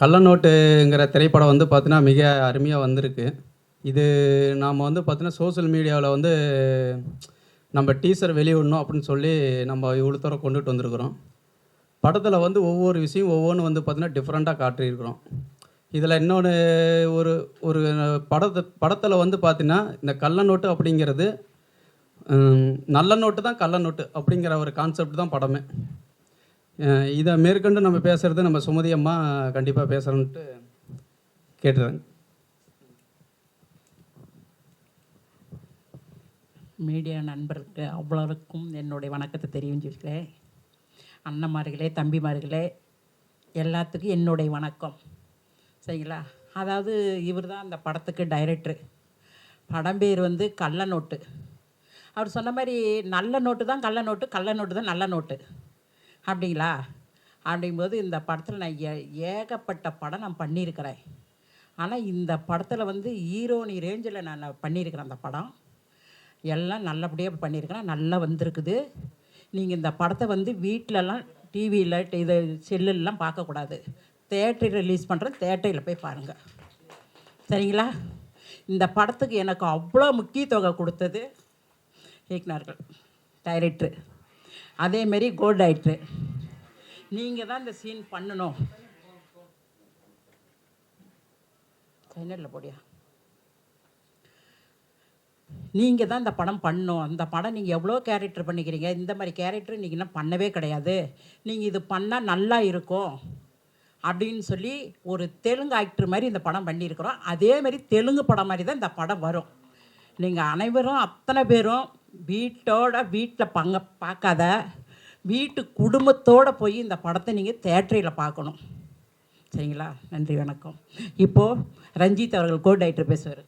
கள்ளநோட்டுங்கிற திரைப்படம் வந்து பார்த்தீங்கன்னா மிக அருமையாக வந்திருக்கு. இது நாம் வந்து பார்த்தீங்கன்னா சோஷியல் மீடியாவில் வந்து நம்ம டீசர் வெளியிடணும் அப்படின்னு சொல்லி நம்ம இவ்வளோ தூரம் கொண்டுட்டு வந்திருக்கிறோம். படத்தில் வந்து ஒவ்வொரு விஷயம் ஒவ்வொன்றும் வந்து பார்த்தீங்கன்னா டிஃப்ரெண்ட்டாக காட்டியிருக்கிறோம். இதில் இன்னொன்று ஒரு ஒரு படத்தை படத்தில் வந்து பார்த்தீங்கன்னா இந்த கள்ள நோட்டு அப்படிங்கிறது நல்ல நோட்டு தான் கள்ள நோட்டு அப்படிங்கிற ஒரு கான்செப்ட் தான் படமே. இதை மேற்கொண்டு நம்ம பேசுகிறது நம்ம சுமதி அம்மா கண்டிப்பாக பேசுகிறோன்ட்டு கேட்டுறேன். மீடியா நண்பருக்கு அவ்வளோருக்கும் என்னுடைய வணக்கத்தை தெரிவிச்சுக்கிறேன் அண்ணன்மார்களே தம்பிமார்களே எல்லாத்துக்கும் என்னுடைய வணக்கம். சரிங்களா? அதாவது இவர் தான் அந்த படத்துக்கு டைரக்டரு படம் பேர் வந்து கள்ள நோட்டு அவர் சொன்ன மாதிரி நல்ல நோட்டு தான் கள்ள நோட்டு கள்ள நோட்டு தான் நல்ல நோட்டு. அப்படிங்களா? அப்படிங்கும்போது இந்த படத்தில் நான் ஏ ஏகப்பட்ட படம் நான் பண்ணியிருக்கிறேன். ஆனால் இந்த படத்தில் வந்து ஹீரோனி ரேஞ்சில் நான் பண்ணியிருக்கிறேன் அந்த படம். எல்லாம் நல்லபடியாக பண்ணியிருக்கிறேன். நல்லா வந்திருக்குது. நீங்கள் இந்த படத்தை வந்து வீட்டிலலாம் டிவியில் இது செல்லுலலாம் பார்க்கக்கூடாது. தேட்டரில் ரிலீஸ் பண்ணுற தேட்டரில் போய் பாருங்கள் சரிங்களா? இந்த படத்துக்கு எனக்கு அவ்வளோ முக்கியத்துவம் கொடுத்தது இயக்குனார்கள் டைரக்டர் அதேமாரி கோல்ட் டைரக்டரு நீங்கள் தான் இந்த சீன் பண்ணணும். சைனலில் போடியா? நீங்கள் தான் இந்த படம் பண்ணணும். அந்த படம் நீங்கள் எவ்வளோ கேரக்டர் பண்ணிக்கிறீங்க? இந்த மாதிரி கேரக்டர் நீங்கள் இன்னும் பண்ணவே கிடையாது. நீங்கள் இது பண்ணால் நல்லா இருக்கும். அப்படின்னு சொல்லி ஒரு தெலுங்கு ஆக்டர் மாதிரி இந்த படம் பண்ணியிருக்கிறோம். அதே மாதிரி தெலுங்கு படம் மாதிரி தான் இந்த படம் வரும். நீங்கள் அனைவரும் அத்தனை பேரும் வீட்டோட வீட்டில் பங்க பார்க்காத வீட்டு குடும்பத்தோடு போய் இந்த படத்தை நீங்கள் தேட்டரியில் பார்க்கணும் சரிங்களா? நன்றி வணக்கம். இப்போது ரஞ்சித் அவர்கள் கோ டைரக்டர் பேசுவார்.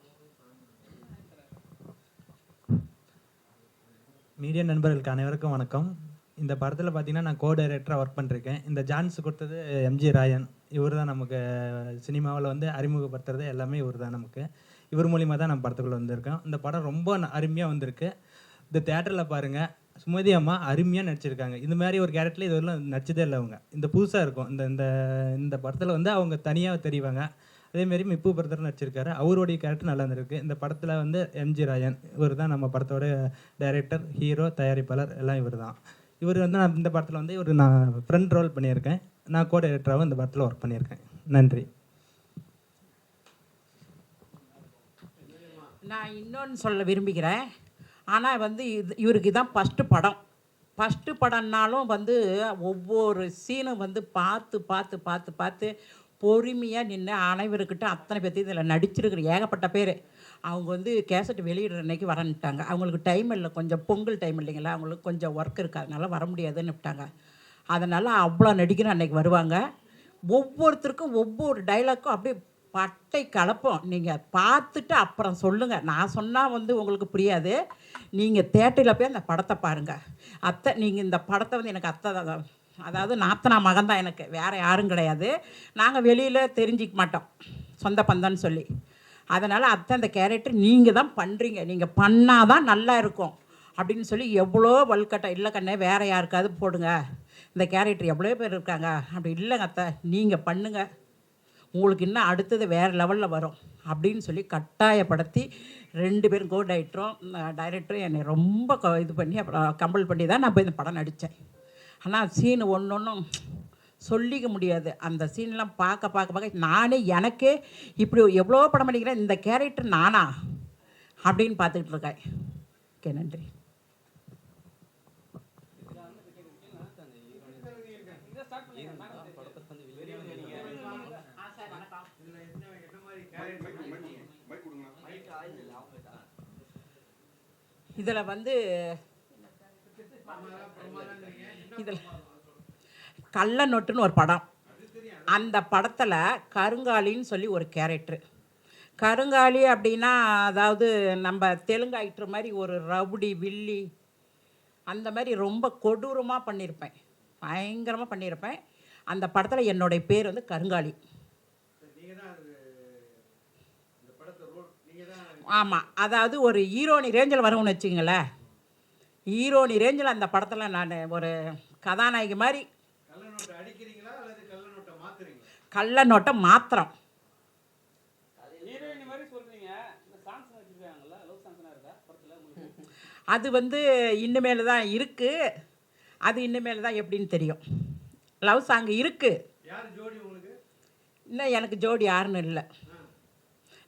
மீடியா நண்பர்களுக்கு அனைவருக்கும் வணக்கம். இந்த படத்தில் பார்த்தீங்கன்னா நான் கோ டைரக்டராக ஒர்க் பண்ணிருக்கேன். இந்த ஜான்ஸ் கொடுத்தது எம்ஜி ராயன். இவர் தான் நமக்கு சினிமாவில் வந்து அறிமுகப்படுத்துறது எல்லாமே இவர் தான் நமக்கு. இவர் மூலிமா தான் நம்ம படத்துக்குள்ளே வந்திருக்கோம். இந்த படம் ரொம்ப அருமையாக வந்திருக்கு. இந்த தேட்டரில் பாருங்கள் சுமதி அம்மா அருமையாக நடிச்சிருக்காங்க. இந்த மாதிரி ஒரு கேரக்டரில் இதுவரையிலும் நடிச்சதே இல்லை அவங்க. இந்த புதுசாக இருக்கும். இந்த இந்த இந்த படத்தில் வந்து அவங்க தனியாக தெரிவாங்க. அதேமாரி மிப்பு படத்தில் நடிச்சிருக்காரு. அவருடைய கேரக்டர் நல்லா இருந்திருக்கு. இந்த படத்தில் வந்து எம்ஜி ராயன் இவர் தான் நம்ம படத்தோட டைரக்டர் ஹீரோ தயாரிப்பாளர் எல்லாம் இவர் தான். இவர் வந்து நான் இந்த படத்தில் வந்து இவர் நான் ஃப்ரெண்ட் ரோல் பண்ணியிருக்கேன். நான் கோ டைரக்டராகவும் இந்த படத்தில் ஒர்க் பண்ணியிருக்கேன். நன்றி. நான் இன்னொன்று சொல்ல விரும்புகிறேன். ஆனால் வந்து இது இவருக்கு தான் ஃபஸ்ட்டு படம். ஃபஸ்ட்டு படம்னாலும் வந்து ஒவ்வொரு சீனும் வந்து பார்த்து பார்த்து பார்த்து பார்த்து பொறுமையாக நின்று அனைவருக்கிட்ட அத்தனை பேர்த்தையும் இதில் நடிச்சிருக்கிற ஏகப்பட்ட பேர். அவங்க வந்து கேசட் வெளியிடுற அன்னைக்கு வரன்ட்டாங்க. அவங்களுக்கு டைம் இல்லை கொஞ்சம் பொங்கல் டைம் இல்லைங்களா? அவங்களுக்கு கொஞ்சம் ஒர்க் இருக்கு. அதனால் வர முடியாதுன்னு விட்டாங்க. அதனால் அவ்வளோ நடிகர் அன்னைக்கு வருவாங்க. ஒவ்வொருத்தருக்கும் ஒவ்வொரு டைலாக்கும் அப்படியே பட்டை கலப்போம். நீங்கள் பார்த்துட்டு அப்புறம் சொல்லுங்கள் நான் சொன்னால் வந்து உங்களுக்கு புரியாது. நீங்கள் தேட்டரில் போய் அந்த படத்தை பாருங்கள் அத்தை நீங்கள் இந்த படத்தை வந்து எனக்கு அத்தை தான். அதாவது நாத்தனா மகன் தான் எனக்கு. வேறு யாரும் கிடையாது. நாங்கள் வெளியில் தெரிஞ்சிக்க மாட்டோம். சொந்த பந்தம்னு சொல்லி. அதனால் அத்தை அந்த கேரக்டர் நீங்கள் தான் பண்ணுறீங்க நீங்கள் பண்ணால் தான் நல்லா இருக்கும். அப்படின்னு சொல்லி எவ்வளோ வல்கட்டை இல்லை கண்ணே வேறு யாருக்காவது போடுங்க. இந்த கேரக்டர் எவ்வளோ பேர் இருக்காங்க? அப்படி இல்லைங்க அத்தை. நீங்கள் பண்ணுங்கள் உங்களுக்கு இன்னும் அடுத்தது வேறு லெவலில் வரும் அப்படின்னு சொல்லி கட்டாயப்படுத்தி ரெண்டு பேரும் கோ டைரக்டரும் டைரக்டரும் என்னை ரொம்ப இது பண்ணி அப்புறம் கம்பல் பண்ணி தான் நான் போய் இந்த படம் நடித்தேன். ஆனால் சீனு ஒன்று ஒன்றும் சொல்லிக்க முடியாது. அந்த சீன்லாம் பார்க்க பார்க்க பார்க்க நானே எனக்கே இப்படி எவ்வளோ படம் பண்ணிக்கிறேன் இந்த கேரக்டர் நானா அப்படின்னு பார்த்துக்கிட்டு இருக்கேன். ஓகே நன்றி. இதில் வந்து இதில் கள்ள நொட்டுன்னு ஒரு படம். அந்த படத்தில் கருங்காலின்னு சொல்லி ஒரு கேரக்டரு. கருங்காலி அப்படின்னா அதாவது நம்ம தெலுங்கு ஆக்டர் மாதிரி ஒரு ரவுடி வில்லி அந்த மாதிரி ரொம்ப கொடூரமாக பண்ணியிருப்பேன். பயங்கரமாக பண்ணியிருப்பேன். அந்த படத்தில் என்னுடைய பேர் வந்து கருங்காலி. ஆமாம் அதாவது ஒரு ஹீரோனி ரேஞ்சில் வரும்னு வச்சுங்களேன் ஹீரோனி ரேஞ்சில் அந்த படத்தில் நான் ஒரு கதாநாயகி மாதிரி. கள்ள நோட்டை மாத்திரம். அது வந்து இனிமேல் தான் இருக்குது அது இனிமேல் தான் எப்படின்னு தெரியும். லவ் சாங் இருக்குது இன்னும் எனக்கு ஜோடி யாருன்னு இல்லை.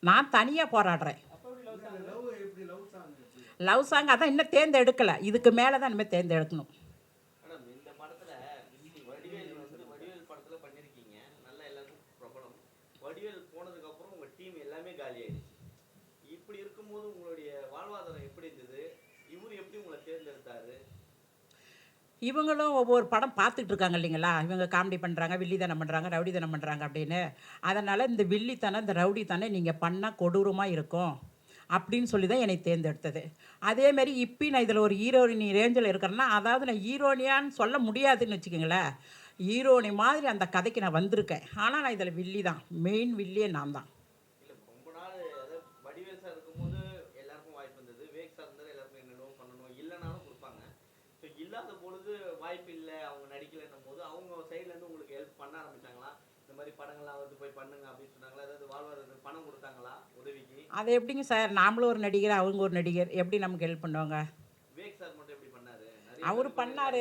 நான் தனியாக போராடுறேன். லவ் சாங் அதான் இன்னும் தேர்ந்தெடுக்கலை. இதுக்கு மேலே தான் இனிமேல் தேர்ந்தெடுக்கணும் இவங்களும் ஒவ்வொரு படம் பார்த்துட்டு இருக்காங்க இல்லைங்களா? இவங்க காமெடி பண்ணுறாங்க வில்லித்தனம் பண்ணுறாங்க ரவுடித்தனம் பண்ணுறாங்க அப்படின்னு. அதனால் இந்த வில்லித்தனம் இந்த ரவுடித்தனம் நீங்கள் பண்ணால் கொடூரமாக இருக்கும். அப்படின்னு சொல்லி தான் என்னை தேர்ந்தெடுத்தது. அதேமாரி இப்போ நான் இதில் ஒரு ஹீரோயினி ரேஞ்சில் இருக்கிறேன்னா அதாவது நான் ஹீரோனியான்னு சொல்ல முடியாதுன்னு வச்சுக்கோங்களேன் ஹீரோனி மாதிரி அந்த கதைக்கு நான் வந்திருக்கேன். ஆனால் நான் இதில் வில்லி தான். மெயின் வில்லியே நான் தான். வாய்ப்பு இல்லாத பொழுது வாய்ப்பு இல்லை. அவங்க நடிக்கலன்னும் போது அவங்க சைட்லேருந்து உங்களுக்கு ஹெல்ப் பண்ண ஆரம்பிச்சாங்களா? இந்த மாதிரி படங்கள்லாம் வந்து போய் பண்ணுங்க அப்படின்னு சொன்னாங்களா? ஏதாவது வாழ்வாதாரத்துக்கு பணம் கொடுத்தாங்களா உதவிக்கு? அது எப்படிங்க சார்? நாமளும் ஒரு நடிகர் அவங்க ஒரு நடிகர். எப்படி நமக்கு ஹெல்ப் பண்ணுவாங்க? விவேக் சார் மட்டும் எப்படி பண்ணாரு? அவர் பண்ணார்.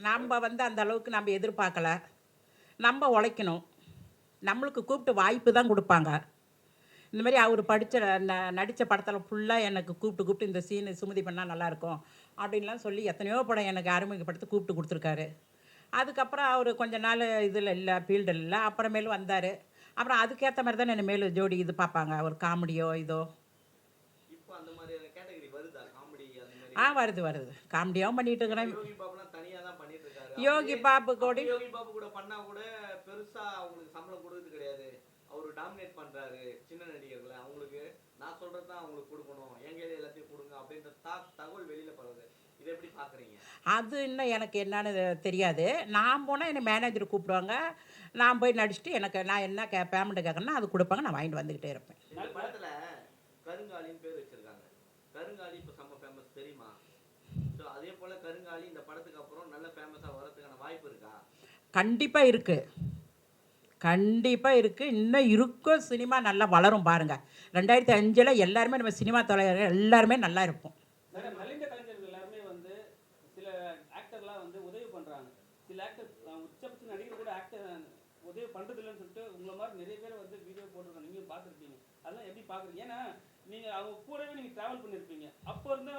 நம்ம வந்து அந்த அளவுக்கு நம்ம எதிர்பார்க்கல. நம்ம உழைக்கணும். நம்மளுக்கு கூப்பிட்டு வாய்ப்பு தான் கொடுப்பாங்க. இந்த மாதிரி அவர் படித்த ந நடித்த படத்தில் ஃபுல்லாக எனக்கு கூப்பிட்டு கூப்பிட்டு இந்த சீனு சுமதி பண்ணால் நல்லாயிருக்கும் அப்படின்லாம் சொல்லி எத்தனையோ படம் எனக்கு அறிமுகப்படுத்தி கூப்பிட்டு கொடுத்துருக்காரு. அதுக்கப்புறம் அவர் கொஞ்ச நாள் இதில் இல்லை ஃபீல்டில் இல்லை அப்புறமேலு வந்தார். அப்புறம் அதுக்கேற்ற மாதிரி தான் என்ன மேலும் ஜோடி இது பார்ப்பாங்க ஒரு காமெடியோ இதோ. ஆ வருது வருது. காமெடியாகவும் பண்ணிட்டு இருக்கிறேன். யோகி பாபு கூட யோகி பாபு கூட பண்ணா கூட பெருசா அவங்களுக்கு சம்பளம் கொடுக்கறது கிடையாது. அவரு டாமினேட் பண்றாரு சின்ன நடிகர்களை. அவங்களுக்கு நான் சொல்றது தான் அவங்களுக்கு கொடுக்கணும். எங்க எல்லாத்தையும் கொடுங்க அப்படின்ற தகவல் வெளியில பரவுது. இதை எப்படி பாக்குறீங்க? அது இன்னும் எனக்கு என்னன்னு தெரியாது. நான் போனால் என்னை மேனேஜர் கூப்பிடுவாங்க. நான் போய் நடிச்சுட்டு எனக்கு நான் என்ன கே பேமெண்ட் கேட்கறேன்னா அது கொடுப்பாங்க. நான் வாங்கிட்டு வந்துக்கிட்டே இருப்பேன். கருங்காலின்னு பேர் வச்சிருக்காங்க. கருங்காலி இப்போ செம்ம ஃபேமஸ் தெரியுமா? ஸோ அதே போல கருங்காலி இந்த படத்துக்கு அப்புறம் நல்ல ஃபேமஸா வரதுக்கான வாய்ப்பு இருக்கா? கண்டிப்பாக இருக்குது கண்டிப்பாக இருக்குது இன்னும் இருக்கும் சினிமா நல்லா வளரும் பாருங்கள் ரெண்டாயிரத்தி அஞ்சில் எல்லாருமே நம்ம சினிமா தொலைவர் எல்லாருமே நல்லா இருப்போம் மேடம் நலிந்த கலைஞர்கள் எல்லாருமே வந்து சில ஆக்டர்லாம் வந்து உதவி பண்றாங்க சில ஆக்டர் உச்சபட்ச நடிகர் கூட ஆக்டர் உதவி பண்றது இல்லைன்னு சொல்லிட்டு உங்களை மாதிரி நிறைய பேர் வந்து வீடியோ போட்டிருக்காங்க நீங்களும் பார்த்துருப்பீங்க அதெல்லாம் எப்படி பார்க்குறீங்க ஏன்னா நீங்க அவங்க கூடவே நீங்க டிராவல் பண்ணியிருப்பீங்க அப்போ இருந்த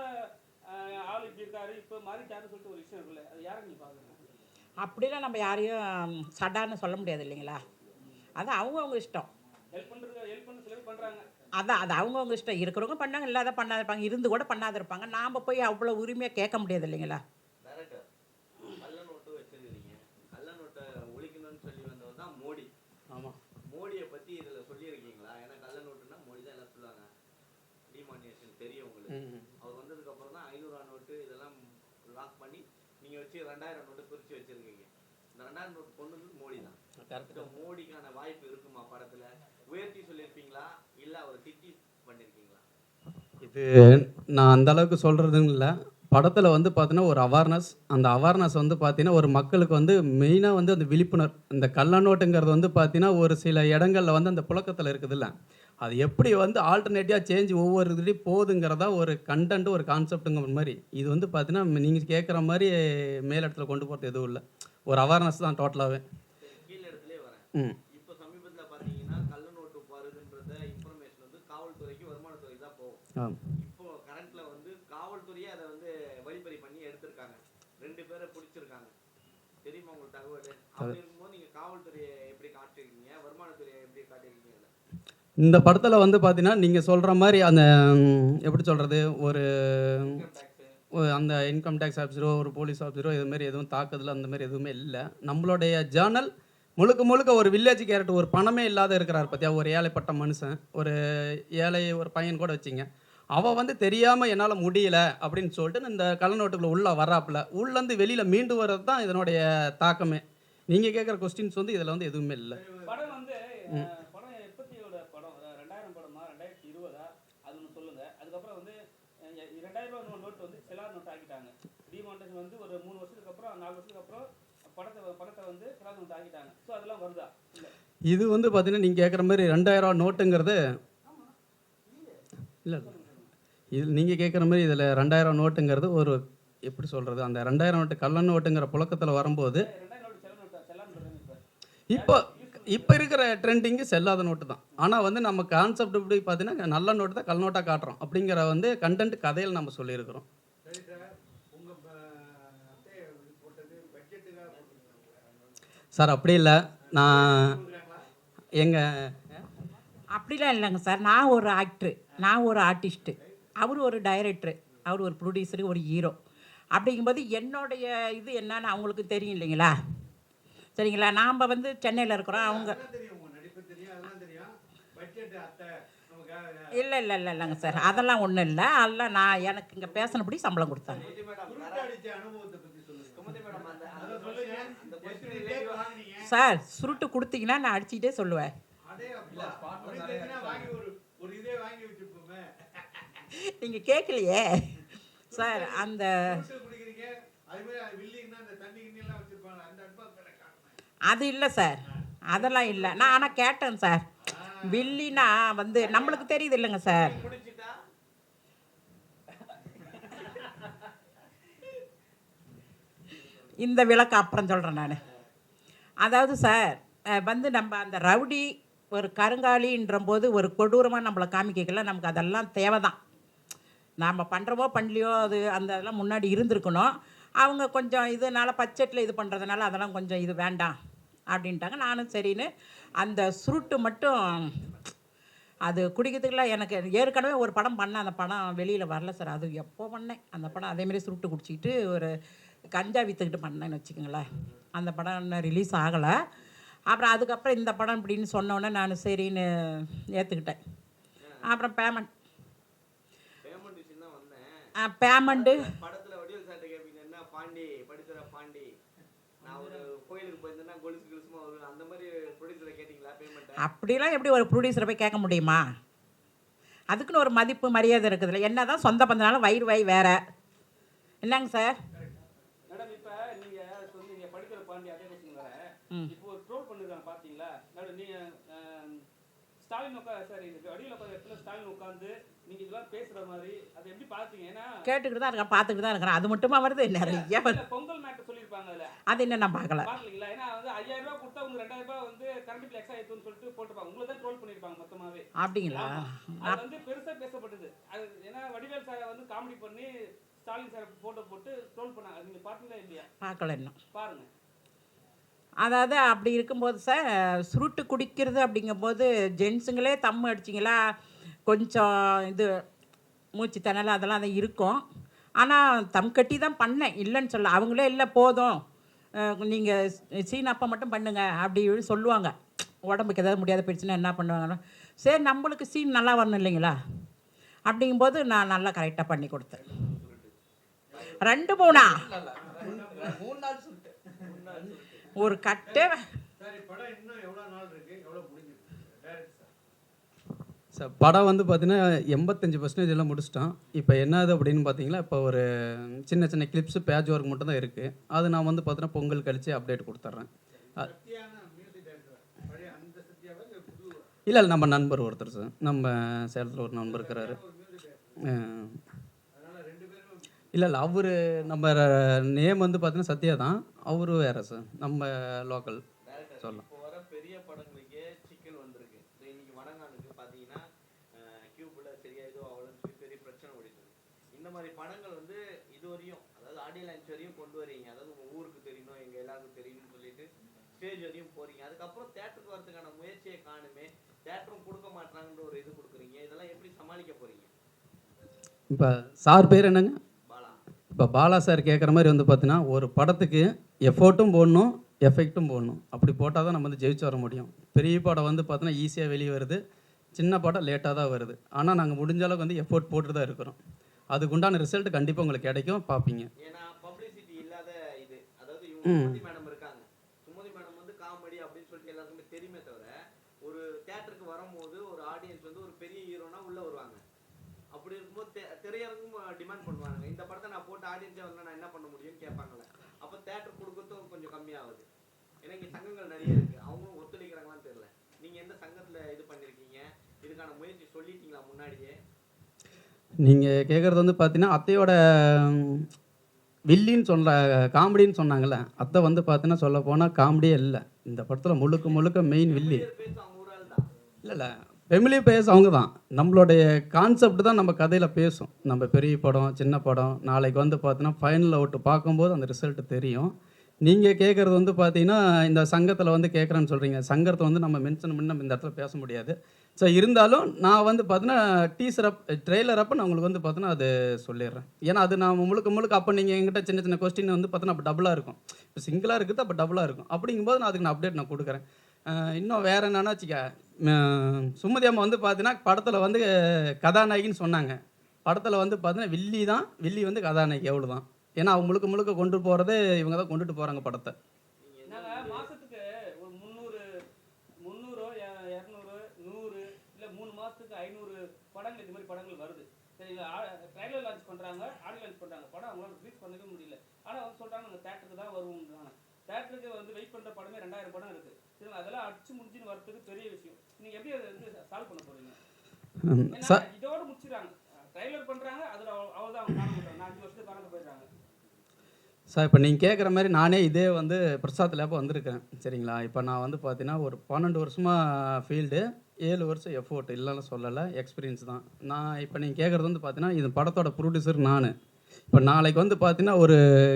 ஆள் இப்படி இருக்காரு இப்போ மாறிட்டாருன்னு சொல்லிட்டு ஒரு விஷயம் இருக்குல்ல. அது யாரை நீங்க பார்க்குறீங்க அப்படிலாம் நம்ம யாரையும் சடான்னு சொல்ல முடியாது இல்லைங்களா? அது அவங்கவுங்க இஷ்டம். ஹெல்ப் பண்றது ஹெல்ப் பண்ண சில பேர் பண்றாங்க. அதான் அது அவங்கவுங்க இஷ்டம். இருக்கிறவங்க பண்ணாங்க இல்லாத பண்ணாத இருப்பாங்க. இருந்து கூட பண்ணாத இருப்பாங்க. நாம் போய் அவ்வளோ உரிமையாக கேட்க முடியாது இல்லைங்களா டைரக்டர் கள்ள நோட்டு வச்சிருக்கிறீங்க கள்ள நோட்டை ஒழிக்கணும்னு சொல்லி வந்தவர் தான் மோடி ஆமாம் மோடியை பத்தி இதுல சொல்லியிருக்கீங்களா ஏன்னா கள்ள நோட்டுன்னா மோடி தான் எல்லாம் சொல்லுவாங்க டிமானியேஷன் தெரியும் உங்களுக்கு அவர் வந்ததுக்கு அப்புறம் தான் ஐநூறுவா நோட்டு இதெல்லாம் லாக் பண்ணி வச்சு ரெண்டாயிரம் நோட்டு பிரிச்சு வச்சிருக்கீங்க. இந்த ரெண்டாயிரம் நோட்டு கொண்டு வந்து மோடி தான் மோடிக்கான வாய்ப்பு இருக்குமா படத்துல? உயர்த்தி சொல்லியிருப்பீங்களா? இல்ல அவர் திட்டி பண்ணிருக்கீங்களா? இது நான் அந்த அளவுக்கு சொல்கிறதுன்னு இல்லை. படத்தில் வந்து பார்த்தீங்கன்னா ஒரு அவேர்னஸ் அந்த அவேர்னஸ் வந்து பார்த்தீங்கன்னா ஒரு மக்களுக்கு வந்து மெயினாக வந்து அந்த விழிப்புணர்வு இந்த கள்ளநோட்டுங்கிறது வந்து பார்த்தீங்கன்னா ஒரு சில இடங்களில் வந்து அந்த புழக்கத்தில் இருக்குதுல்ல. அது எப்படி வந்து ஆல்டர்னேட்டிவாக சேஞ்ச் ஒவ்வொரு இதுலேயும் போகுதுங்கிறதா ஒரு கண்டென்ட் ஒரு கான்செப்ட்டுங்கிற மாதிரி. இது வந்து பார்த்தீங்கன்னா நீங்கள் கேட்குற மாதிரி மேலிடத்துல கொண்டு போகிறது எதுவும் இல்லை. ஒரு அவேர்னஸ் தான் டோட்டலாகவே ம். இப்போ சமீபத்துல பாத்தீங்கன்னா கள்ள நோட்டு வருதுன்றத இன்ஃபர்மேஷன் வந்து காவல்துறைக்கு வருமானத்துறைக்கு தான் போகும் ஆ இப்போ கரண்ட்ல வந்து காவல்துறையே அதை வந்து வழிப்பறி பண்ணி எடுத்திருக்காங்க ரெண்டு பேரை பிடிச்சிருக்காங்க தெரியுமா உங்களுக்கு தகவல் அப்படி இருக்கும்போது நீங்க காவல்துறையை எப்படி காட்டிருக்கீங்க வருமானத்துறையை எப்படி காட்டிருக்கீங்க இதுல? இந்த படத்தில் வந்து பார்த்தீங்கன்னா நீங்கள் சொல்கிற மாதிரி அந்த எப்படி சொல்கிறது ஒரு அந்த இன்கம் டேக்ஸ் ஆஃபீஸரோ ஒரு போலீஸ் ஆஃபீஸரோ இது மாதிரி எதுவும் தாக்குதல் அந்த மாதிரி எதுவுமே இல்லை. நம்மளுடைய ஜேர்னல் முழுக்க முழுக்க ஒரு வில்லேஜ் கேரக்டர் ஒரு பணமே இல்லாத இருக்கிறார் பார்த்தியா ஒரு ஏழைப்பட்ட மனுஷன் ஒரு ஏழை ஒரு பையன் கூட வச்சிங்க. அவன் வந்து தெரியாமல் என்னால் முடியல அப்படின்னு சொல்லிட்டு இந்த கள்ளநோட்டுக்குள்ள உள்ளே வர்றாப்புல. உள்ளேருந்து வெளியில் மீண்டு வர்றது தான் இதனுடைய தாக்கமே. நீங்கள் கேட்குற கொஸ்டின்ஸ் வந்து இதில் வந்து எதுவுமே இல்லை படம் வந்து அஹ், படம் எப்பத்தியோட படம் அஹ், ரெண்டாயிரம் படமா ரெண்டாயிரத்தி இருபதா அது ஒன்று சொல்லுங்க அதுக்கப்புறம் வந்து அஹ், எ- ரெண்டாயிரம் ரூபாய் நோட் வந்து செலார் நோட் ஆக்கிட்டாங்க டிமாண்டேஷன் வந்து ஒரு மூணு வருஷத்துக்கு அப்புறம் நாலு வருஷத்துக்கு அப்புறம் படத்தை படத்தை வந்து செலார் நோட் ஆக்கிட்டாங்க. ஸோ அதெல்லாம் வருதா? இல்லை. இது வந்து பார்த்தீங்கன்னா நீங்கள் கேட்குற மாதிரி ரெண்டாயிரம் நோட்டுங்கிறது இல்லை. இது நீங்கள் கேட்குற மாதிரி இதில் ரெண்டாயிரம் நோட்டுங்கிறது ஒரு எப்படி சொல்கிறது அந்த ரெண்டாயிரம் நோட்டு கள்ள நோட்டுங்கிற புழக்கத்தில் வரும்போது இப்போ. இப்போ இருக்கிற ட்ரெண்டிங்கு செல்லாத நோட்டு தான். ஆனால் வந்து நம்ம கான்செப்ட் இப்படி பார்த்தீங்கன்னா நல்ல நோட்டு தான் கல் நோட்டாக காட்டுறோம். அப்படிங்கிற வந்து கண்டென்ட் கதையில் நம்ம சொல்லியிருக்கிறோம். சார் அப்படி இல்லை. நான் எங்கள் அப்படிலாம் இல்லைங்க சார். நான் ஒரு ஆக்டரு நான் ஒரு ஆர்டிஸ்ட்டு அவர் ஒரு டைரக்டரு அவர் ஒரு ப்ரொடியூசரு ஒரு ஹீரோ அப்படிங்கும்போது என்னுடைய இது என்னன்னு அவங்களுக்கு தெரியும் இல்லைங்களா? சரிங்களா? நாம் வந்து சென்னையில் இருக்கிறோம். அவங்க இல்லை இல்லை இல்லை இல்லைங்க சார். அதெல்லாம் ஒன்றும் இல்லை. அதெல்லாம் நான் எனக்கு இங்கே பேசினபடி சம்பளம் கொடுத்தாங்க. சார் சுருட்டு கொடுத்தீங்கன்னா நான் அடிச்சுக்கிட்டே சொல்லுவேன். நீங்கள் கேட்கலையே. சார் அந்த அது இல்லை சார். அதெல்லாம் இல்லை. நான் ஆனால் கேட்டேன் சார். வில்லினா வந்து நம்மளுக்கு தெரியுது இல்லைங்க சார். இந்த விளக்கு அப்புறம் சொல்கிறேன் நான். அதாவது சார் வந்து நம்ம அந்த ரவுடி ஒரு கருங்காலின்றம்போது ஒரு கொடூரமாக நம்மளை காமிக்கல நமக்கு அதெல்லாம் தேவை தான் நாம் பண்ணுறவோ பண்ணலையோ அது அந்த இதெல்லாம் முன்னாடி இருந்திருக்கணும். அவங்க கொஞ்சம் இதனால் பட்ஜெட்டில் இது பண்ணுறதுனால அதெல்லாம் கொஞ்சம் இது வேண்டாம் அப்படின்ட்டாங்க. நானும் சரின்னு அந்த சுருட்டு மட்டும் அது குடிக்கிறதுக்குலாம் எனக்கு ஏற்கனவே ஒரு படம் பண்ணேன். அந்த படம் வெளியில் வரல சார். அது எப்போ பண்ணேன்? அந்த படம் அதேமாரி சுருட்டு குடிச்சிக்கிட்டு ஒரு கஞ்சா விற்றுக்கிட்டு பண்ணேன்னு வச்சுக்கோங்களேன். அந்த படம் இன்னும் ரிலீஸ் ஆகலை. அப்புறம் அதுக்கப்புறம் இந்த படம் இப்படின்னு சொன்னோன்னே நான் சரின்னு ஏற்றுக்கிட்டேன் அப்புறம் பேமெண்ட் பேமெண்ட் விஷயம் தான் வந்தேன் பேமெண்ட்டு படத்துல வடிவேல் சார்ட்ட கேட்பீங்க என்ன பாண்டி படித்துற பாண்டி? நான் ஒரு கோயிலுக்கு போயிருந்தேன்னா கொலுசு கொலுசுமா வரும் அந்த மாதிரி ப்ரொடியூசரை கேட்டிங்களா பேமெண்ட்டை அப்படிலாம் எப்படி ஒரு ப்ரொடியூசரை போய் கேட்க முடியுமா? அதுக்குன்னு ஒரு மதிப்பு மரியாதை இருக்குதுல்ல. என்ன தான் சொந்த பந்தனாலும் வயிறு வாய் வேற. என்னங்க சார் மேடம் இப்போ நீங்கள் சொன்னீங்க படிக்கிற பாண்டி அதே கொஸ்டின் வரேன் ம். இப்போ ஒரு ட்ரோல் பண்ணிருக்காங்க பார்த்தீங்களா? மேடம் நீங்கள் ஸ்டாலின் உட்கா சார் இது வடிவில் உட்காந்த இடத்துல ஸ்டாலின் உட்காந்து நீங்கள் இதெல்லாம் பேசுகிற மாதிரி அதை எப்படி பார்த்தீங்க? ஏன்னா கேட்டுக்கிட்டு தான் இருக்கேன் பார்த்துக்கிட்டு தான் இருக்கிறேன். அது மட்டுமா வருது? நிறைய பொங்கல் மேட்டர் சொல்லியிருப்பாங்க அதில். அது என்ன நான் பார்க்கல. பார்க்கலீங்களா? ஏன்னா வந்து ஐயாயிரம் ரூபாய் கொடுத்தா உங்க ரெண்டாயிரம் ரூபாய் வந்து கரண்ட் பில் எக்ஸ்ட்ரா ஏற்றுன்னு சொல்லிட்டு போட்டிருப்பாங்க. உங்களை தான் ட்ரோல் பண்ணியிருப்பாங்க மொத்தமாவே. அப்படிங்களா? அது வந்து பெருசா பேசப்பட்டது. அது ஏன்னா வடிவேல் சாரை வந்து காமெடி பண்ணி ஸ்டாலின் சார் போட்டோ போட்டு ட்ரோல் பண்ணாங்க. நீங்க பார்த்தீங்களா இல்லையா? பார்க்கல இன்னும். பாருங்க. அதாவது அப்படி இருக்கும்போது சார் சுருட்டு குடிக்கிறது அப்படிங்கும்போது ஜென்ஸுங்களே தம்மு அடிச்சிங்களா? கொஞ்சம் இது மூச்சு திணறல் அதெல்லாம் அதை இருக்கும். ஆனால் தம் கட்டி தான் பண்ணேன். இல்லைன்னு சொல்ல அவங்களே இல்லை போதும். நீங்கள் சீன் அப்பா மட்டும் பண்ணுங்கள் அப்படி இப்படின்னு சொல்லுவாங்க. உடம்புக்கு ஏதாவது முடியாத போயிடுச்சுன்னா என்ன பண்ணுவாங்கன்னா சரி நம்மளுக்கு சீன் நல்லா வரணும் இல்லைங்களா? அப்படிங்கும்போது நான் நல்லா கரெக்டாக பண்ணி கொடுத்தேன். ரெண்டு மூணா? மூணு நாள் ஒரு கட்டே. சார் படம் வந்து பார்த்தீங்கன்னா எண்பத்தஞ்சு பர்சன்டேஜ் எல்லாம் முடிச்சிட்டோம். இப்போ என்னது அப்படின்னு பார்த்தீங்களா இப்போ ஒரு சின்ன சின்ன கிளிப்ஸு பேட்ச் ஒர்க் மட்டும் தான் இருக்குது அது நான் வந்து பார்த்தீங்கன்னா பொங்கல் கழிச்சு அப்டேட் கொடுத்துட்றேன். இல்லை இல்லை நம்ம நண்பர் ஒருத்தர் சார் நம்ம சேலத்தில் ஒரு நண்பர் இருக்கிறாரு. இல்லை இல்லை அவர் நம்ம நேம் வந்து பார்த்தீங்கன்னா சத்யா தான். அவரு வேறு சார் நம்ம லோக்கல் சொல்லலாம். இப்போ வர பெரிய படங்களுக்கே சிக்கல் வந்திருக்கு. இன்னைக்கு வடங்கானுக்கு பார்த்தீங்கன்னா கியூப்ல சரியா ஏதோ அவ்வளோன்னு சொல்லி பெரிய பிரச்சனை ஓடிட்டு. இந்த மாதிரி படங்கள் வந்து இது வரையும் அதாவது ஆடியோ லான்ச் வரையும் கொண்டு வரீங்க. அதாவது ஊருக்கு தெரியணும் எங்க எல்லாருக்கும் தெரியணும்னு சொல்லிட்டு ஸ்டேஜ் வரையும் போறீங்க. அதுக்கப்புறம் தேட்டருக்கு வரதுக்கான முயற்சியை காணுமே. தேட்டரும் கொடுக்க மாட்டாங்கன்ற ஒரு இது கொடுக்குறீங்க. இதெல்லாம் எப்படி சமாளிக்க போறீங்க? இப்போ சார் பேர் என்னங்க? இப்போ பாலா சார் கேட்குற மாதிரி வந்து பார்த்தீங்கன்னா ஒரு படத்துக்கு எஃபோர்ட்டும் போடணும் எஃபெக்ட்டும் போடணும். அப்படி போட்டால் தான் நம்ம வந்து ஜெயிச்சு வர முடியும். பெரிய படம் வந்து பார்த்தீங்கன்னா ஈஸியாக வெளியே வருது. சின்ன படம் லேட்டாக தான் வருது. ஆனால் நாங்கள் முடிஞ்ச அளவுக்கு வந்து எஃபோர்ட் போட்டு தான் இருக்கிறோம். அதுக்குண்டான ரிசல்ட் கண்டிப்பாக உங்களுக்கு கிடைக்கும். பார்ப்பீங்க ஏன்னா பப்ளிசிட்டி இல்லாத இது அதாவது இவங்க சுமதி மேடம் இருக்காங்க சுமதி மேடம் வந்து காமெடி அப்படின்னு சொல்லிட்டு எல்லாருக்குமே தெரியுமே தவிர ஒரு தேட்டருக்கு வரும்போது ஒரு ஆடியன்ஸ் வந்து ஒரு பெரிய ஹீரோனா உள்ள வருவாங்க அப்படி இருக்கும்போது தெ- திரையரங்கும் டிமாண்ட் பண்ணுவாங்க இந்த படத்தை நான் போட்டு ஆடியன்ஸே வரல நான் என்ன பண்ண முடியும்னு கேட்பாங்கல்ல. அப்போ தேட்டர் கொடுக்கறதும் கொஞ்சம் கம்மியாகுது. ஏன்னா இங்கே சங்கங்கள் நிறைய இருக்கு. அவங்களும் ஒத்துழைக்கிறாங்களான்னு தெரியல. எந்த சங்கத்துல இது பண்ணிருக்கீங்க? இதுக்கான முயற்சி சொல்லிட்டீங்களா முன்னாடியே? நீங்கள் கேட்குறது வந்து பார்த்தீங்கன்னா அத்தையோட வில்லின்னு சொல்கிற காமெடின்னு சொன்னாங்கல்ல. அத்தை வந்து பார்த்தீங்கன்னா சொல்ல போனால் காமெடியே இல்லை. இந்த படத்தில் முழுக்க முழுக்க மெயின் வில்லி. இல்லை இல்லை. ஃபெமிலி பேஸ் அவங்க தான் நம்மளுடைய கான்செப்ட் தான் நம்ம கதையில் பேசும். நம்ம பெரிய படம் சின்ன படம் நாளைக்கு வந்து பார்த்தோன்னா ஃபைனல் அவுட் பார்க்கும்போது அந்த ரிசல்ட் தெரியும். நீங்கள் கேட்குறது வந்து பார்த்தீங்கன்னா இந்த சங்கத்தில் வந்து கேட்குறேன்னு சொல்கிறீங்க சங்கத்தை வந்து நம்ம மென்ஷன் பண்ணி நம்ம இந்த இடத்துல பேச முடியாது. ஸோ இருந்தாலும் நான் வந்து பார்த்தீங்கன்னா டீசர் அப் ட்ரெய்லர் அப்போ நான் உங்களுக்கு வந்து பார்த்தீங்கன்னா அது சொல்லிடுறேன். ஏன்னா அது நான் முழுக்க முழுக்க அப்போ நீங்கள் எங்கிட்ட சின்ன சின்ன கொஸ்டின் வந்து பார்த்தீங்கன்னா அப்போ டபுளாக இருக்கும். இப்போ சிங்கிளாக இருக்குது அப்போ டபுளாக இருக்கும். அப்படிங்கும்போது நான் அதுக்கு நான் அப்டேட் நான் கொடுக்குறேன். இன்னும் வேறு என்னன்னா வச்சுக்க சுமதி அம்மா வந்து பார்த்தீங்கன்னா படத்தில் வந்து கதாநாயகின்னு சொன்னாங்க. படத்தில் வந்து பார்த்தீங்கன்னா வில்லி தான் வில்லி வந்து கதாநாயகி அவ்வளோதான் ஏன்னா அவங்க முழுக்க முழுக்க கொண்டு போகிறது இவங்க தான் கொண்டுட்டு போகிறாங்க படத்தை. நாங்க மாசத்துக்கு ஒரு முந்நூறு முந்நூறோ இரநூறு நூறு இல்லை மூணு மாதத்துக்கு ஐநூறு படங்கள் இது மாதிரி படங்கள் வருது. சரிங்களா ட்ரைலர் லான்ச் பண்ணுறாங்க ஆடியோ லான்ச் பண்ணுறாங்க படம் அவங்களால ரிலீஸ் பண்ணவே முடியல. ஆனால் அவங்க சொல்கிறாங்க நாங்கள் தேட்டருக்கு தான் வருவோம்ன்றாங்க. தேட்டருக்கு வந்து வெயிட் பண்ணுற படமே ரெண்டாயிரம் படம் இருக்குது சரிங்களா அதெல்லாம் அடிச்சு முடிஞ்சுன்னு வரதுக்கு பெரிய விஷயம். நீங்க எப்படி அதை வந்து சால்வ் பண்ண போறீங்க? ம், ஏன்னா சார் இதோட முடிச்சிடறாங்க. ட்ரைலர் பண்றாங்க அதுல அவ- அவ்வளவுதான் அவங்க காண மாட்டாங்க அஞ்சு வருஷத்துக்கு காண போயிடுறாங்க. சார் இப்போ நீங்கள் கேட்குற மாதிரி நானே இதே வந்து பிரசாத் லேப் வந்திருக்கேன் சரிங்களா? இப்போ நான் வந்து பார்த்தீங்கன்னா ஒரு பன்னெண்டு வருஷமாக ஃபீல்டு ஏழு வருஷம் எஃபோர்ட் இல்லைன்னு சொல்லலை எக்ஸ்பீரியன்ஸ் தான். நான் இப்போ நீங்கள் கேட்குறது வந்து பார்த்தீங்கன்னா இது படத்தோட ப்ரொடியூசர் நான். இப்போ நாளைக்கு வந்து பார்த்தீங்கன்னா ஒரு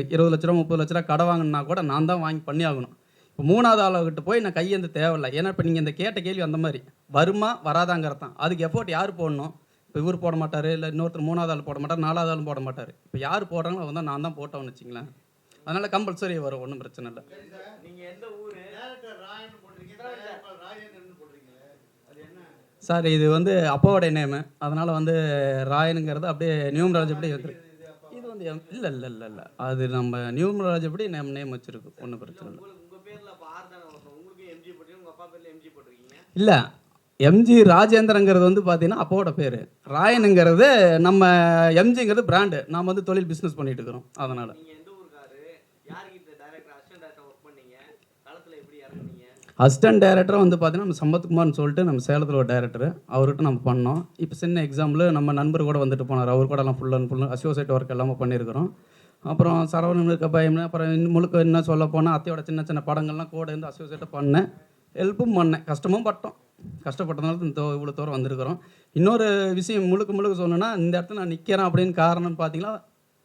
இருபது லட்ச ரூபா முப்பது லட்ச ரூபா கடை வாங்கினா கூட நான் தான் வாங்கி பண்ணி ஆகணும் மூணாவது ஆளுகிட்ட போய் நான் கையேந்து தேவையில்லை. ஏன்னா இப்போ நீங்கள் இந்த கேட்ட கேள்வி அந்த மாதிரி. வருமா வராதாங்கிறது தான். அதுக்கு எஃபோர்ட் யார் போடணும்? இப்போ இவர் போட மாட்டார் இல்லை இன்னொருத்தர் மூணாவது ஆள் போட மாட்டார் நாலாவது ஆள் போட மாட்டார். இப்போ யார் போடுறாங்களோ அவங்க தான் நான் தான் போட்டோன்னு வச்சிங்களேன் அதனால் கம்பல்சரி வரும் ஒன்றும் பிரச்சனை இல்லை. நீங்க எந்த ஊரு? சார் இது வந்து அப்பாவோடைய நேமு அதனால் வந்து ராயனுங்கிறது அப்படியே நியூமராஜ் எப்படி வந்துருக்கு இது வந்து இல்லை இல்லை இல்லை இல்லை. அது நம்ம நியூமராஜ் எப்படி நேம் நேம் வச்சுருக்கு. ஒன்றும் பிரச்சனை இல்லை உங்களுக்கு உங்க பேர்ல அப்ப ஆறு தானே வரணும் உங்களுக்கு எம்ஜி போட்டிருக்கீங்க உங்க அப்பா பேர்ல எம்ஜி போட்டிருக்கீங்க இல்லை எம்ஜி ராஜேந்திரங்கிறது வந்து பார்த்தீங்கன்னா அப்பாவோட பேர். ராயனுங்கிறது நம்ம எம்ஜிங்கிறது பிராண்டு நாம் வந்து தொழில் பிஸ்னஸ் பண்ணிட்டு இருக்கிறோம். அதனால். அசிஸ்டன்ட் டைரக்டர் ஒர்க் பண்ணீங்க? களத்துல எப்படி இறங்குனீங்க? அசிஸ்டன்ட் டைரக்டர் வந்து பார்த்தீங்கன்னா நம்ம சம்பத்குமார்னு சொல்லிட்டு நம்ம சேலத்தில் ஒரு டைரக்டர் அவர்கிட்ட நம்ம பண்ணோம். இப்போ சின்ன எக்ஸாம்பிள் நம்ம நண்பர் கூட வந்துட்டு போனார். அவர் கூட எல்லாம் full and full associate work எல்லாமே பண்ணியிருக்கிறோம். அப்புறம் சரவணன் இருக்க பயம் அப்புறம் இன்னும் முழுக்க என்ன சொல்ல போனால் அத்தையோட சின்ன சின்ன படங்கள்லாம் கூட இருந்து அசோசியேட்டாக பண்ணேன். ஹெல்ப்பும் பண்ணேன். கஷ்டமும் பட்டோம். கஷ்டப்பட்டதுனால இந்த இவ்வளோ தூரம் வந்திருக்கிறோம். இன்னொரு விஷயம் முழுக்க முழுக்க சொன்னேன்னா இந்த இடத்துல நான் நிற்கிறேன் அப்படின்னு காரணம் பார்த்தீங்கன்னா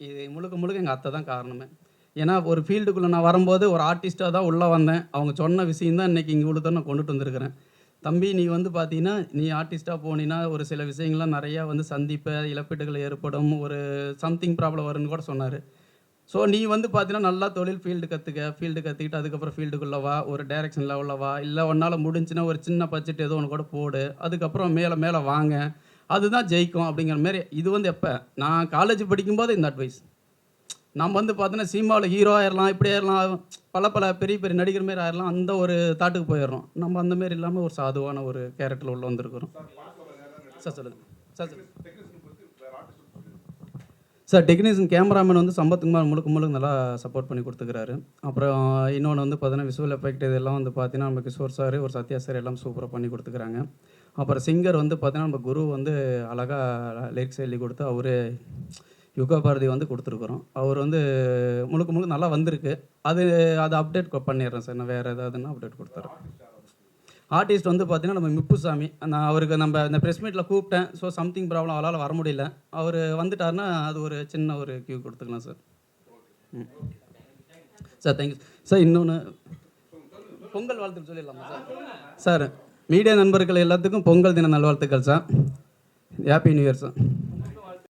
இது முழுக்க முழுக்க எங்கள் அத்தை தான் காரணமே. ஏன்னா ஒரு ஃபீல்டுக்குள்ளே நான் வரும்போது ஒரு ஆர்டிஸ்ட்டாக தான் உள்ளே வந்தேன். அவங்க சொன்ன விஷயம் தான் இன்றைக்கி இங்கே இவ்வளோ தூரம் நான் கொண்டுட்டு வந்திருக்கிறேன். தம்பி நீ வந்து பார்த்தீங்கன்னா நீ ஆர்டிஸ்ட்டாக போனீன்னா ஒரு சில விஷயங்கள்லாம் நிறையா வந்து சந்திப்ப இழப்பீடுகள் ஏற்படும் ஒரு சம்திங் ப்ராப்ளம் வரும்னு கூட சொன்னார். ஸோ நீ வந்து பார்த்தீங்கன்னா நல்லா தொழில் ஃபீல்டு கற்றுக்க ஃபீல்டு கற்றுக்கிட்டு அதுக்கப்புறம் ஃபீல்டுக்குள்ளே வா ஒரு டைரக்ஷன் லெவலில் வா. இல்லை உன்னால் முடிஞ்சுன்னா ஒரு சின்ன பட்ஜெட் ஏதோ ஒன்று கூட போடு. அதுக்கப்புறம் மேலே மேலே வாங்க. அதுதான் ஜெயிக்கும் அப்படிங்கிற மாதிரி இது வந்து எப்போ? நான் காலேஜ் படிக்கும்போது இந்த அட்வைஸ் நம்ம வந்து பார்த்தோன்னா சினிமாவில் ஹீரோ ஆயிடலாம் இப்படி ஆயிடலாம் பல பல பெரிய பெரிய நடிகர் மாரி ஆயிடலாம் அந்த ஒரு தாட்டுக்கு போயிடுறோம். நம்ம அந்த மாரி இல்லாமல் ஒரு சாதுவான ஒரு கேரக்டரில் உள்ள வந்திருக்கிறோம். சார் சொல்லுங்கள் சார் சொல்லுங்க. சார் டெக்னீஷியன் கேமராமேன் வந்து சம்பத்குமார் முழுக்க முழுக்க நல்லா சப்போர்ட் பண்ணி கொடுத்துக்கிறாரு. அப்புறம் இன்னொன்று வந்து பார்த்தீங்கன்னா விசுவல் எஃபெக்ட் இதெல்லாம் வந்து பார்த்தீங்கன்னா நம்ம கிஷோர் சார் ஒரு சத்யா சார் எல்லாம் சூப்பராக பண்ணி கொடுத்துக்கிறாங்க. அப்புறம் சிங்கர் வந்து பார்த்தீங்கன்னா நம்ம குரு வந்து அழகாக லிரிக்ஸ் எழுதி கொடுத்து அவரே யுகா பாரதி வந்து கொடுத்துருக்குறோம். அவர் வந்து முழுக்க முழுக்க நல்லா வந்திருக்கு. அது அதை அப்டேட் பண்ணிடுறேன் சார். நான் வேறு ஏதாவதுன்னா அப்டேட் கொடுத்துட்றேன் ஆர்டிஸ்ட் வந்து பார்த்தீங்கன்னா நம்ம மிப்புசாமி. நான் அவருக்கு நம்ம இந்த ப்ரெஸ் மீட்டில் கூப்பிட்டேன். ஸோ சம்திங் ப்ராப்ளம் அவளால் வர முடியல. அவர் வந்துட்டாருன்னா அது ஒரு சின்ன ஒரு கியூ கொடுத்துக்கலாம் சார் ம். சார் தேங்க்யூ சார் இன்னொன்று பொங்கல் வாழ்த்துக்கள் சொல்லிடலாமா சார் சார் மீடியா நண்பர்கள் எல்லாத்துக்கும் பொங்கல் தின நல்வாழ்த்துக்கள் sir happy new year sir